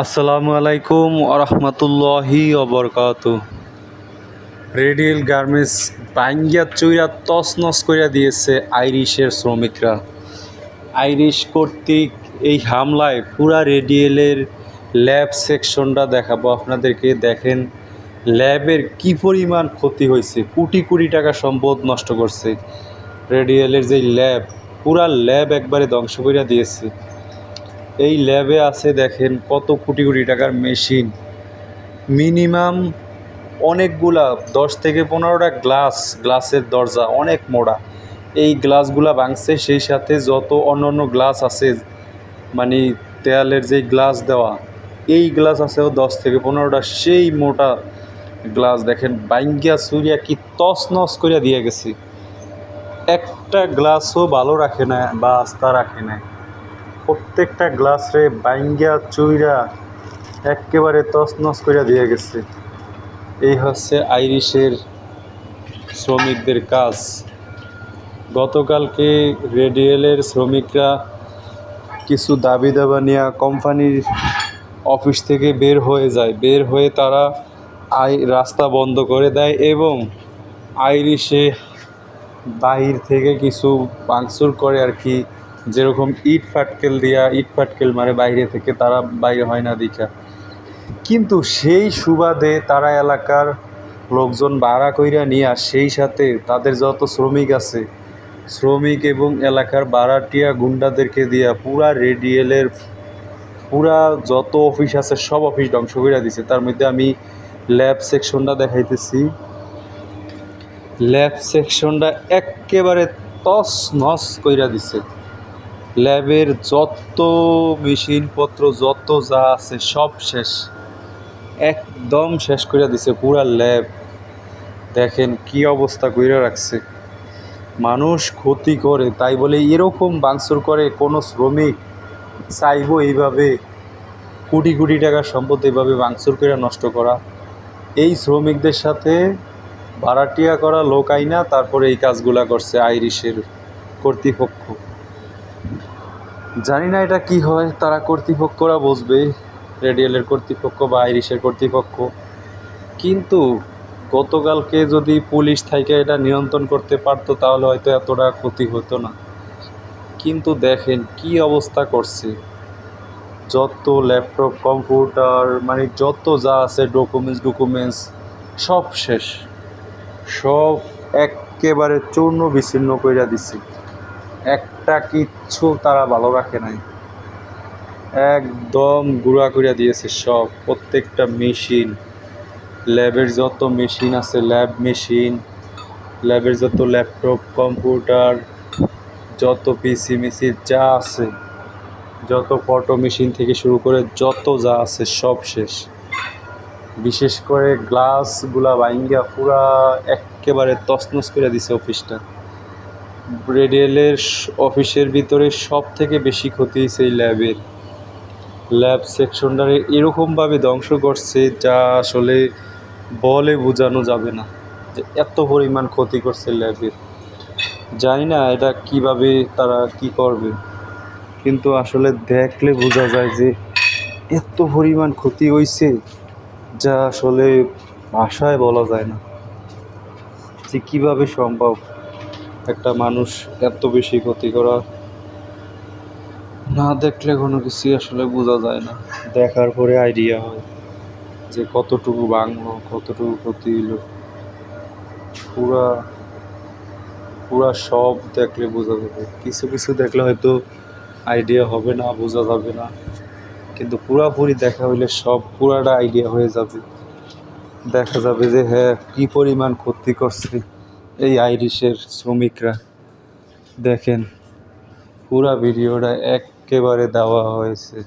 আসসালামু আলাইকুম আরহামতুল্লাহি অবরকাত রেডিয়েল গার্মেন্টস বাঙ্গিয়া চুইরা তছনছ কইরা দিয়েছে আইরিশের শ্রমিকরা। আইরিশ কর্তৃক এই হামলায় পুরা রেডিয়েলের ল্যাব সেকশনটা দেখাবো। আপনাদেরকে দেখেন, ল্যাবের কি পরিমাণ ক্ষতি হয়েছে, কোটি কোটি টাকা সম্পদ নষ্ট করছে। রেডিয়েলের যে ল্যাব, পুরা ল্যাব একবারে ধ্বংস কইরা দিয়েছে। এই ল্যাবে আছে দেখেন কত কোটি কোটি টাকার মেশিন। মিনিমাম অনেকগুলা, দশ থেকে পনেরোটা গ্লাস, গ্লাসের দরজা, অনেক মোড়া। এই গ্লাসগুলা ভাঙছে, সেই সাথে যত অন্য অন্য গ্লাস আছে মানে দেয়ালের যে গ্লাস দেওয়া, এই গ্লাস আছেও দশ থেকে পনেরোটা, সেই মোটা গ্লাস দেখেন বাইঙ্গিয়া সুরিয়া কি তস নস করিয়া দিয়ে গেছে। একটা গ্লাসও ভালো রাখে না বা আস্থা রাখে না। প্রত্যেকটা গ্লাস বাইঙ্গা চুইরা একেবারে তছনছ করে দিয়ে গেছে। এই হচ্ছে আইরিশের শ্রমিকদের কাজ। গতকালকে রেডিয়েলের শ্রমিকরা কিছু দাবি দাবা নেওয়া কোম্পানির অফিস থেকে বের হয়ে যায়। বের হয়ে তারা আই রাস্তা বন্ধ করে দেয় এবং আইরিশে বাহির থেকে কিছু ভাঙচুর করে আর কি যেরকম ইট ফাটকেল দিয়া ইট ফাটকেল মারে বাইরে থেকে, তারা বাইরে হয় না দীঘা কিন্তু সেই সুবাদে তারা এলাকার লোকজন ভাড়া কইরা নিয়া, সেই সাথে তাদের যত শ্রমিক আছে, শ্রমিক এবং এলাকার ভাড়াটিয়া গুন্ডাদেরকে দিয়া পুরা রেডিয়েলের পুরা যত অফিস আছে, সব অফিস ধ্বংস করে দিছে। তার মধ্যে আমি ল্যাব সেকশনটা দেখাইতেছি। ল্যাব সেকশনটা একেবারে তস নস কইরা দিছে। ল্যাবের যত মেশিনপত্র, যত যা আছে, সব শেষ। একদম শেষ করে দিছে পুরা ল্যাব। দেখেন কি অবস্থা কইরা রাখছে। মানুষ ক্ষতি করে, তাই বলে এরকম বাংসুর করে কোনো শ্রমিক চাইব এইভাবে কোটি কোটি টাকার সম্পদ এইভাবে বাংসুর করে নষ্ট করা। এই শ্রমিকদের সাথে ভাড়াটিয়া করা লোক আইনা, তারপরে এই কাজগুলা করছে আইরিশের কর্তৃপক্ষ। জানি না এটা কি হয়, তারা কর্তৃপক্ষরা বুঝবে, রেডিয়েলের কর্তৃপক্ষ বা আইরিশের কর্তৃপক্ষ। কিন্তু গতকালকে যদি পুলিশ থেকে এটা নিয়ন্ত্রণ করতে পারতো, তাহলে হয়তো এতটা ক্ষতি হতো না। কিন্তু দেখেন কি অবস্থা করছে। যত ল্যাপটপ, কম্পিউটার মানে যত যা আছে, ডকুমেন্টস ডকুমেন্টস, সব শেষ। সব একেবারে চূর্ণ বিচ্ছিন্ন কইরা দিছে। একটা কিচ্ছু তারা ভালো রাখে নাই। একদম গুঁড়া কইরা দিয়েছে সব, প্রত্যেকটা মেশিন। ল্যাবের যত মেশিন আছে, ল্যাব মেশিন, ল্যাবের যত ল্যাপটপ, কম্পিউটার, যত পিসি, মিসি, যা আছে, যত ফটো মেশিন থেকে শুরু করে যত যা আছে সব শেষ। বিশেষ করে গ্লাসগুলা বাইঙ্গা পুরা একেবারে তছনছ করে দিছে অফিসটা। রেডিয়েলের অফিসের ভিতরে সব থেকে বেশি ক্ষতি হয়েছে এই ল্যাবের। ল্যাব সেকশনটারে এরকমভাবে ধ্বংস করছে যা আসলে বলে বোঝানো যাবে না যে এত পরিমাণ ক্ষতি করছে ল্যাবের। জানি না এটা কীভাবে তারা কি করবে। কিন্তু আসলে দেখলে বোঝা যায় যে এত পরিমাণ ক্ষতি হয়েছে যা আসলে ভাষায় বলা যায় না যে কীভাবে সম্ভব। একটা মানুষ এত বেশি ক্ষতি করা না দেখলে কোনো কিছুই আসলে বোঝা যায় না। দেখার পরে আইডিয়া হয় যে কতটুকু ভাঙলো কতটুকু ক্ষতি হলো পুরা পুরা সব দেখলে বোঝা যাবে। কিছু কিছু দেখলে হয়তো আইডিয়া হবে না বোঝা যাবে না। কিন্তু পুরাপুরি দেখা হইলে সব পুরাটা আইডিয়া হয়ে যাবে। দেখা যাবে যে হ্যাঁ কী পরিমাণ ক্ষতি করছে। এই আইরিশের শ্রমিকরা দেখেন, পুরা ভিডিওটা একেবারে দেওয়া হয়েছে।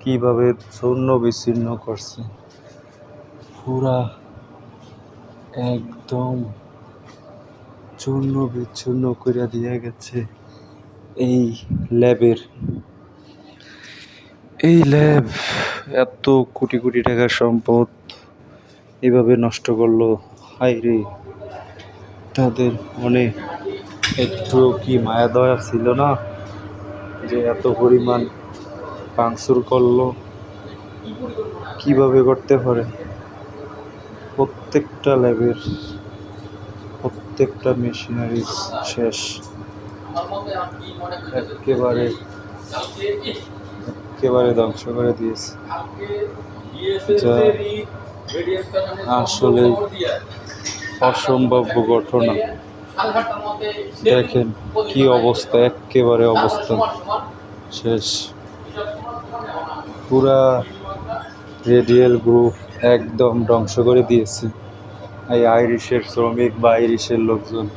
কীভাবে চূর্ণ বিচ্ছিন্ন করছে। পুরা একদম চূর্ণ বিচ্ছিন্ন করে দিয়ে গেছে এই ল্যাবের। এই ল্যাব এত কোটি কোটি টাকার সম্পদ এভাবে নষ্ট করল। হাই রে। তাদের মনে একটু কি মায়া দয়া ছিল না যে এত পরিমাণ ভাঙচুর করল? কীভাবে করতে পারে? প্রত্যেকটা ল্যাবের, প্রত্যেকটা মেশিনারি শেষ। একেবারে একেবারে ধ্বংস করে দিয়েছে। যা আসলে অসম্ভাব্য ঘটনা। দেখেন কি অবস্থা, একেবারে অবস্থা। শেষ। পুরা রেডিয়াল গ্রুপ একদম ধ্বংস করে দিয়েছে। এই আইরিশের শ্রমিক বা আইরিশের লোকজন।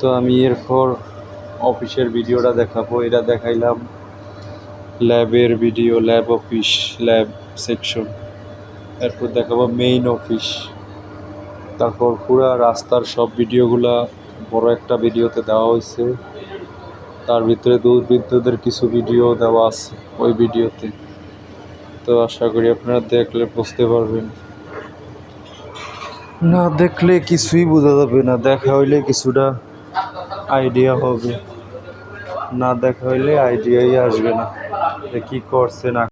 তো আমি এরপর অফিসের ভিডিওটা দেখাবো। এটা দেখাইলাম ল্যাবের video, lab office, lab section. এরপর দেখাবো মেইন অফিস। তারপর পুরা রাস্তার সব ভিডিওগুলা বড় একটা ভিডিওতে দেওয়া হয়েছে। তার ভিতরে দুর্বৃত্তদের কিছু ভিডিও দেওয়া আছে ওই ভিডিওতে। তো আশা করি আপনারা দেখলে বুঝতে পারবেন। না দেখলে কিছুই বোঝা যাবে না, দেখা হইলে কিছুটা আইডিয়া হবে। না দেখা হইলে আইডিয়াই আসবে না কি করছে, না